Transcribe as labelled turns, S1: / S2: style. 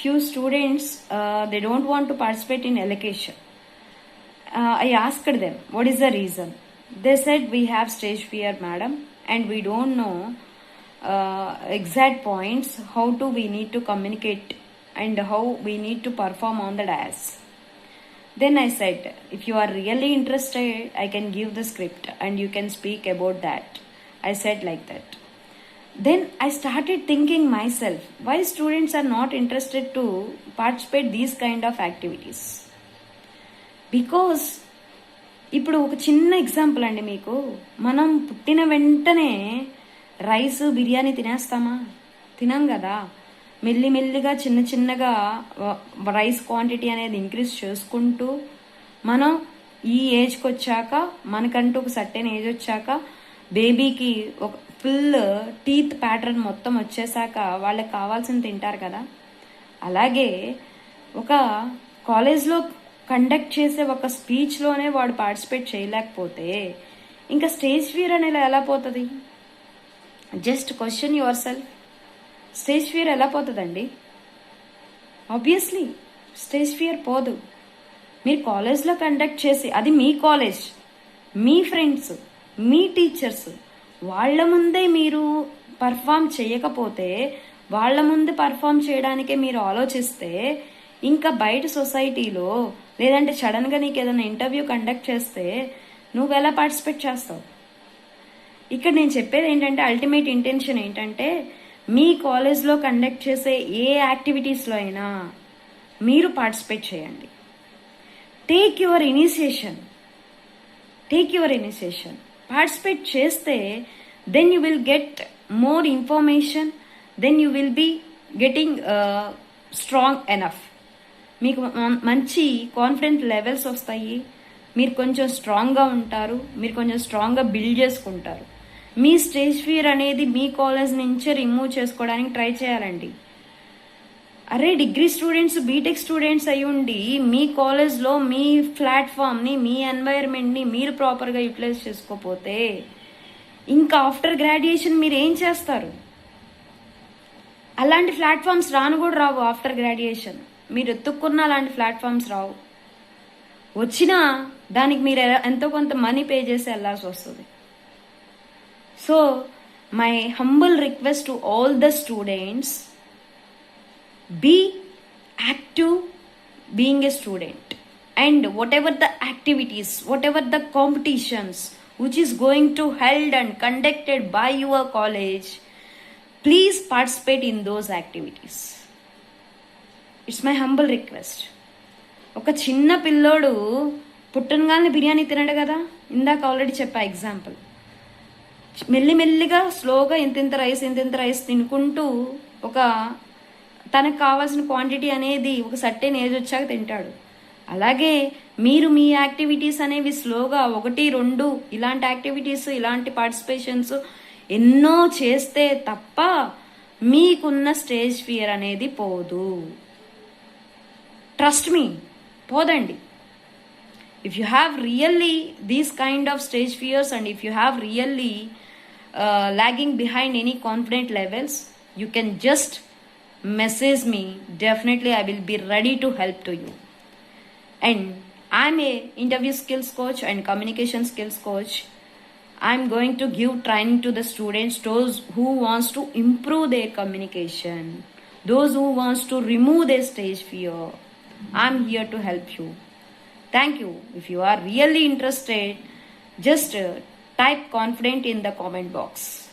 S1: few students uh, they don't want to participate in allocation. Uh, i asked them what is the reason? They said we have stage fear madam and we don't know uh, exact points how do we need to communicate and how we need to perform on the dais. Then i said if you are really interested i can give the script and you can speak about that. I said like that then i started thinking myself why students are not interested to participate these kind of activities. Because ఇప్పుడు ఒక చిన్న example అండి మీకు. మనం పుట్టిన వెంటనే rice biryani తినేస్తామా? తినాం కదా. మెల్లిమెల్లిగా చిన్న చిన్నగా రైస్ క్వాంటిటీ అనేది ఇంక్రీజ్ చేసుకుంటూ మనం ఈ ఏజ్కి వచ్చాక మనకంటూ ఒక సర్టెన్ ఏజ్ వచ్చాక బేబీకి ఒక ఫుల్ టీత్ ప్యాటర్న్ మొత్తం వచ్చేసాక వాళ్ళకి కావాల్సింది తింటారు కదా. అలాగే ఒక కాలేజ్లో కండక్ట్ చేసే ఒక స్పీచ్లోనే వాడు పార్టిసిపేట్ చేయలేకపోతే ఇంకా స్టేజ్ ఫియర్ అనేది ఎలా పోతుంది? Just question yourself stage fear ఎలా పోతుందండి? ఆబ్వియస్లీ స్టేజ్ ఫియర్ పోదు. మీరు కాలేజ్లో కండక్ట్ చేసి అది మీ కాలేజ్ మీ ఫ్రెండ్స్ మీ టీచర్స్ వాళ్ళ ముందే మీరు పర్ఫామ్ చేయకపోతే వాళ్ళ ముందు పర్ఫామ్ చేయడానికే మీరు ఆలోచిస్తే ఇంకా బయట సొసైటీలో లేదంటే సడన్గా నీకు ఏదైనా ఇంటర్వ్యూ కండక్ట్ చేస్తే నువ్వు ఎలా పార్టిసిపేట్ చేస్తావు? ఇక్కడ నేను చెప్పేది ఏంటంటే అల్టిమేట్ ఇంటెన్షన్ ఏంటంటే మీ కాలేజ్లో కండక్ట్ చేసే ఏ యాక్టివిటీస్లో అయినా మీరు పార్టిసిపేట్ చేయండి. Take your initiation take your initiation participate చేస్తే then you will get more information then you will be getting strong enough మీకు మ- మంచి కాన్ఫిడెంట్ లెవెల్స్ వస్తాయి. మీరు కొంచెం స్ట్రాంగ్గా ఉంటారు. మీరు కొంచెం స్ట్రాంగ్గా బిల్డ్ చేసుకుంటారు. మీ స్టేజ్ ఫియర్ అనేది మీ కాలేజ్ నుంచే రిమూవ్ చేసుకోవడానికి ట్రై చేయాలండి. అరే డిగ్రీ స్టూడెంట్స్ బీటెక్ స్టూడెంట్స్ అయ్యుండి ఉండి మీ కాలేజ్లో మీ ప్లాట్ఫామ్ని మీ ఎన్వైర్న్మెంట్ని మీరు ప్రాపర్గా యూటిలైజ్ చేసుకోపోతే ఇంకా ఆఫ్టర్ గ్రాడ్యుయేషన్ మీరు ఏం చేస్తారు? అలాంటి ప్లాట్ఫామ్స్ రాను కూడా రావు ఆఫ్టర్ గ్రాడ్యుయేషన్. మీరు ఎత్తుక్కున్న అలాంటి ప్లాట్ఫామ్స్ రావు. వచ్చినా దానికి మీరు ఎంతో కొంత మనీ పే చేసి వెళ్ళాల్సి వస్తుంది. So my humble request to all the students be active being a student and whatever the activities whatever the competitions which is going to held and conducted by your college please participate in those activities it's my humble request ఒక చిన్న పిల్లోడు పుట్టనగాలని బిర్యానీ తినడు కదా ఇందాక already చెప్పా example మెల్లిమెల్లిగా స్లోగా ఇంత ఇంత రైస్ ఇంతింత రైస్ తినుకుంటూ ఒక తనకు కావాల్సిన క్వాంటిటీ అనేది ఒక సర్టెన్ ఏజ్ వచ్చాక తింటాడు. అలాగే మీరు మీ యాక్టివిటీస్ అనేవి స్లోగా ఒకటి రెండు ఇలాంటి యాక్టివిటీస్ ఇలాంటి పార్టిసిపేషన్స్ ఎన్నో చేస్తే తప్ప మీకున్న స్టేజ్ ఫియర్ అనేది పోదు. ట్రస్ట్ మీ పోదండి. If you have really these kind of stage fears and if you have really lagging behind any confident levels you can just message me. Definitely i will be ready to help to you. And i'm a interview skills coach and communication skills coach. I'm going to give training to the students those who wants to improve their communication. Those who wants to remove their stage fear. I'm here to help you. Thank you. If you are really interested, just uh, type confident in the comment box.